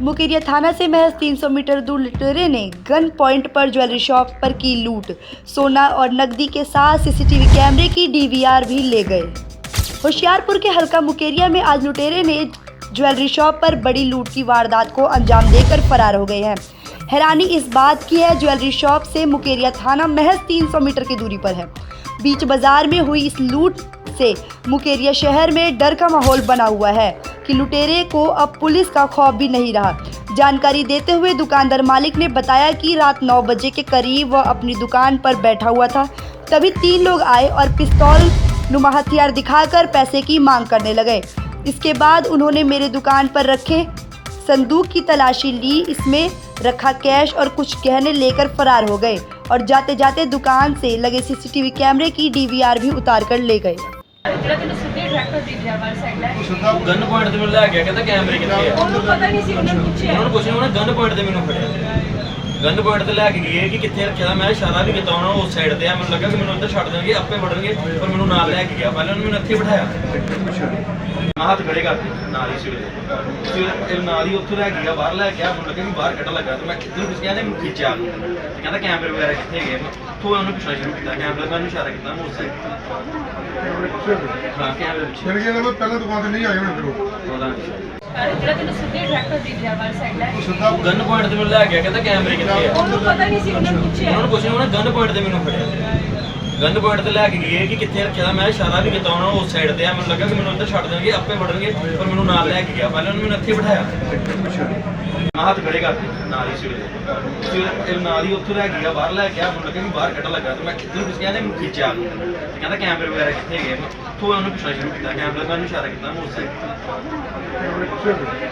मुकेरिया थाना से महज 300 मीटर दूर लुटेरे ने गन पॉइंट पर ज्वेलरी शॉप पर की लूट। सोना और नकदी के साथ सीसीटीवी कैमरे की डीवीआर भी ले गए। होशियारपुर के हल्का मुकेरिया में आज लुटेरे ने ज्वेलरी शॉप पर बड़ी लूट की वारदात को अंजाम देकर फरार हो गए हैं। हैरानी इस बात की है, ज्वेलरी शॉप से मुकेरिया थाना महज 300 मीटर की दूरी पर है। बीच बाज़ार में हुई इस लूट से मुकेरिया शहर में डर का माहौल बना हुआ है। कि लुटेरे को अब पुलिस का खौफ भी नहीं रहा। जानकारी देते हुए दुकानदार मालिक ने बताया कि रात 9 बजे के करीब वह अपनी दुकान पर बैठा हुआ था। तभी तीन लोग आए और पिस्तौल नुमा हथियार दिखाकर पैसे की मांग करने लगे। इसके बाद उन्होंने मेरे दुकान पर रखे, संदूक की तलाशी ली, इसमें रखा कैश और कुछ गहने लेकर फरार हो गए और जाते जाते दुकान से लगे सीसीटीवी कैमरे की डीवीआर भी उतार कर ले गए। ਜਿਹੜਾ ਤੈਨੂੰ ਸਿੱਧੇ ਡਾਇਰੈਕਟਰ ਦੀ ਵਾਲੀ ਸਾਈਡ ਲੈ ਕੇ ਗਨ ਪੁਆਇੰਟ ਤੇ ਮੈਨੂੰ ਲੈ ਗਿਆ ਕਹਿੰਦਾ ਕੈਮਰੇ ਕਿੱਥੇ ਆ? ਉਹਨੂੰ ਪਤਾ ਨਹੀਂ ਸੀ ਉਹਨੇ ਪੁੱਛਿਆ। ਉਹਨਾਂ ਨੂੰ ਪੁੱਛਿਆ ਉਹਨੇ ਗਨ ਪੁਆਇੰਟ ਤੇ ਮੈਨੂੰ ਫੜਿਆ। ਗਨ ਪੁਆਇੰਟ ਤੇ ਲੈ ਕੇ ਗਏ ਕਿ ਕਿੱਥੇ ਰੱਖਿਆ ਮੈਂ ਇਸ਼ਾਰਾ ਵੀ ਕੀਤਾ ਉਹਨਾਂ ਨੂੰ ਉਸ ਸਾਈਡ ਤੇ ਆ। ਮੈਨੂੰ ਲੱਗਾ ਕਿ ਮੈਨੂੰ ਉੱਧਰ ਛੱਡ ਦੇਣਗੇ ਆਪੇ ਵੜਨਗੇ ਪਰ ਮੈਨੂੰ ਨਾਲ ਲੈ ਕੇ ਗਿਆ। ਪਹਿਲਾਂ ਉਹਨੇ ਮੈਨੂੰ ਇੱਥੇ ਬਿਠਾਇਆ। ਮੈਂ ਹੱਥ ਖੜੇ ਕਰ ਦਿੱਤੇ ਨਾਲ ਹੀ ਸਿਰ ਸਿਰ ਇਹ ਨਾਲ ਹੀ ਉੱਥੋਂ ਲੈ ਗਿਆ ਬਾਹਰ ਲੈ ਗਿਆ। ਮੈਨੂੰ ਲੱਗਾ ਕਿ ਬਾਹਰ ਕੱਢ ਲੱਗਾ ਤੇ ਮੈਂ ਕਿੱਧਰ ਕੁਝ ਕਹਿੰਦੇ ਮੈਨੂੰ ਖਿੱਚਿਆ ਤੇ ਕਹਿੰਦਾ ਕੈਮਰੇ ਵਗੈਰਾ ਕਿੱਥੇ ਗਏ ਮੈਂ ਉੱਥੋਂ ਉਹਨੂੰ ਪੁੱਛਣਾ ਸ਼ੁਰੂ ਕੀਤਾ ਕੈਮਰੇ ਦਾ ਇਸ਼ਾਰਾ ਕੀਤਾ ਮੈਂ ਉਸ ਸਾਈਡ ਫਿਰ ਗਿਆ ਨਾ ਪਹਿਲਾਂ ਦੁਕਾਨ ਤੇ ਨਹੀਂ ਆਏ ਹੋਣੇ ਫਿਰ ਉਹ। ਜਿਹੜਾ ਤੈਨੂੰ ਸਿੱਧੇ ਡਾਇਰੈਕਟਰ ਦੀ ਵਾਲੀ ਸਾਈਡ ਲੈ ਕੇ ਸਿੱਧਾ ਗਨ ਪੁਆਇੰਟ ਤੇ ਮੈਨੂੰ ਲੈ ਗਿਆ ਕਹਿੰਦਾ ਕੈਮਰੇ ਕਿੱਥੇ ਆ ਉਹਨੂੰ ਪਤਾ ਨਹੀਂ ਸੀ ਉਹਨੇ ਪੁੱਛਿਆ। ਉਹਨਾਂ ਨੂੰ ਪੁੱਛਿਆ ਉਹਨੇ ਗਨ ਪੁਆਇੰਟ ਤੇ ਮੈਨੂੰ ਫੜਿਆ। ਗਨ ਪੁਆਇੰਟ ਤੇ ਲੈ ਕੇ ਗਏ ਕਿ ਕਿੱਥੇ ਰੱਖਿਆ ਦਾ ਮੈਂ ਇਸ਼ਾਰਾ ਵੀ ਕੀਤਾ ਉਹਨਾਂ ਨੂੰ ਉਸ ਸਾਈਡ ਤੇ ਆ ਮੈਨੂੰ ਲੱਗਾ ਕਿ ਮੈਨੂੰ ਉੱਧਰ ਛੱਡ ਦੇਣਗੇ ਆਪੇ ਵੜਨਗੇ ਪਰ ਮੈਨੂੰ ਨਾਲ ਲੈ ਕੇ ਗਿਆ। ਪਹਿਲਾਂ ਉਹਨੇ ਮੈਨੂੰ ਇੱਥੇ ਬਿਠਾਇਆ। ਮੈਂ ਹੱਥ ਖੜੇ ਕਰ ਦਿੱਤੇ ਨਾਲ ਹੀ ਸਿਰ ਸਿਰ ਨਾਲ ਹੀ ਉੱਥੋਂ ਲੈ ਗਿਆ ਬਾਹਰ ਲੈ ਗਿਆ ਮੈਨੂੰ ਲੱਗਾ ਕਿ ਬਾਹਰ ਕੱਢ ਲੱਗਾ ਤੇ ਮੈਂ ਕਿੱਧਰ ਕਹਿੰਦੇ ਮੈਨੂੰ ਖਿੱਚਿਆ ਤੇ ਕਹਿੰਦਾ ਕੈਮਰੇ ਵਗੈਰਾ ਕਿੱਥੇ ਗਏ ਉੱਥੋਂ ਉਹਨੂੰ ਪੁੱਛਣਾ ਸ਼ੁਰੂ ਕੀਤਾ ਕੈਮਰੇ ਦਾ ਇਸ਼ਾਰਾ ਕੀਤਾ ਮੈਂ ਉਸ ਸਾਈਡ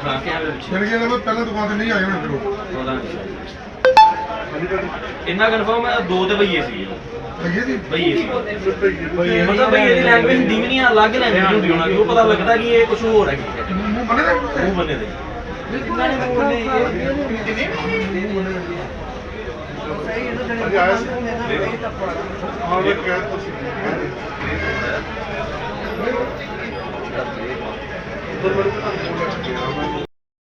ਹਾਂ ਕੈਮਰੇ ਵਿੱਚ ਫਿਰ ਗਿਆ ਨਾ ਪਹਿਲਾਂ ਦੁਕਾਨ ਤੇ ਨਹੀਂ ਆਏ ਹੋਣੇ ਫਿਰ ਉਹ। ਇੰਨਾ ਕਨਫਰਮ ਹੈ ਦੋ ਤੇ ਬਈਏ ਸੀ ਜੀ ਬਈਏ ਸੀ। ਮਤਲਬ ਬਈਏ ਦੀ ਲੈਂਗੁਏਜ ਹਿੰਦੀ ਵੀ ਨਹੀਂ ਆ, ਅਲੱਗ ਲੈਂਗੁਏਜ ਹੁੰਦੀ ਉਹਨਾਂ ਦੀ ਉਹ ਪਤਾ ਲੱਗਦਾ ਕਿ ਇਹ ਕੁਝ ਹੋਰ ਹੈ। ਕੀ ਹੈ ਮੂੰਹ ਬੰਨੇ ਦੇ? ਮੂੰਹ ਬੰਨੇ ਦੇ। ਆਇਆ ਸੀ ਹਾਂ। ਉਹ ਕਹਿ ਤੁਸੀਂ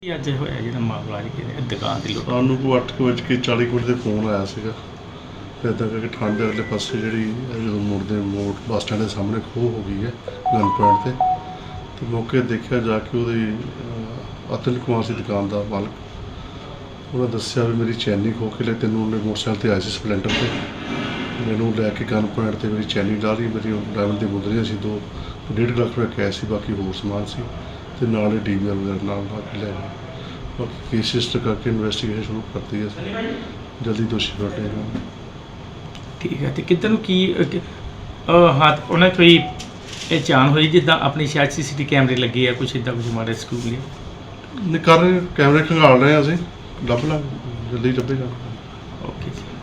ਕੀ ਅੱਜ ਹੋਇਆ ਜਿਹੜਾ ਮਾਮਲਾ ਜੀ ਕਿ ਦੁਕਾਨ ਦੀ ਲੁੱਟ ਸਾਨੂੰ ਕੋ 8:40 ਮਿੰਟ ਦੇ ਫੋਨ ਆਇਆ ਸੀਗਾ। ਤੇ ਇਦਾਂ ਕਰਕੇ ਠੰਡ ਦੇ ਅਗਲੇ ਪਾਸੇ ਜਿਹੜੀ ਜਦੋਂ ਮੁੜਦੇ ਮੋੜ ਬੱਸ ਸਟੈਂਡ ਦੇ ਸਾਹਮਣੇ ਖੋਹ ਹੋ ਗਈ ਹੈ ਗਨ ਪੁਆਇੰਟ ਤੇ। ਤੇ ਮੌਕੇ ਦੇਖਿਆ ਜਾ ਕੇ ਉਹਦੀ ਅਹ, ਅਤੁਲ ਕੁਮਾਰ ਸੀ ਦੁਕਾਨ ਦਾ ਮਾਲਕ। ਉਹਨੇ ਦੱਸਿਆ ਵੀ ਮੇਰੀ ਚੈਨੀ ਖੋ ਕੇ ਲੈ ਤੈਨੂੰ ਉਹਨੇ ਮੋਟਰਸਾਈਕਲ ਤੇ ਆਇਆ ਸੀ ਸਪਲੈਂਡਰ ਤੇ। ਮੈਨੂੰ ਲੈ ਕੇ ਗਨ ਪੁਆਇੰਟ ਤੇ ਮੇਰੀ ਚੈਨੀ ਲਾ ਲਈ ਮੇਰੀ ਡਾਇਮੰਡ ਦੀ ਮੁੰਦਰੀਆਂ ਸੀ ਦੋ ਡੇਢ ਲੱਖ ਰੁਪਏ ਕੈਸ਼ ਸੀ ਬਾਕੀ ਹੋਰ ਸਮਾਨ ਸੀ। ਤੇ ਨਾਲ ਹੀ ਡੀਵੀਆਰ ਵਗੈਰਾ ਨਾਲ ਲਾ ਕੇ ਲੈ ਗਏ ਬਾਕੀ ਕੇਸਿਸ ਤੇ ਕਰਕੇ ਇਨਵੈਸਟੀਗੇਸ਼ਨ ਸ਼ੁਰੂ ਕਰਤੀ ਹੈ। ਅਸੀਂ ਜਲਦੀ ਦੋਸ਼ੀ ਫੜੇ ਜਾਣਗੇ ਠੀਕ ਹੈ ਤੇ ਕਿੱਧਰ ਨੂੰ ਕੀ ਅਹ, ਕਿ- ਅਹ, ਹੱਥ ਉਹਨਾਂ ਕੋਈ ਇਹ ਚਾਨ ਹੋਈ ਜਿੱਦਾਂ ਆਪਣੀ ਸ਼ਾਇਦ ਸੀਸੀਟੀ ਕੈਮਰੇ ਲੱਗੇ ਆ ਕੁਛ ਇਦਾਂ ਕੁਝ ਮਾਰੇ ਸਕੂਲ ਲਈ ਨਿਕਾਲ ਰਹੇ ਕੈਮਰੇ ਖੰਗਾਲ ਰਹੇ ਹਾਂ ਅਸੀਂ। ਲੱਭ ਲਾਂ ਜਲਦੀ ਲੱਭੇਗਾ ਓਕੇ ਜੀ।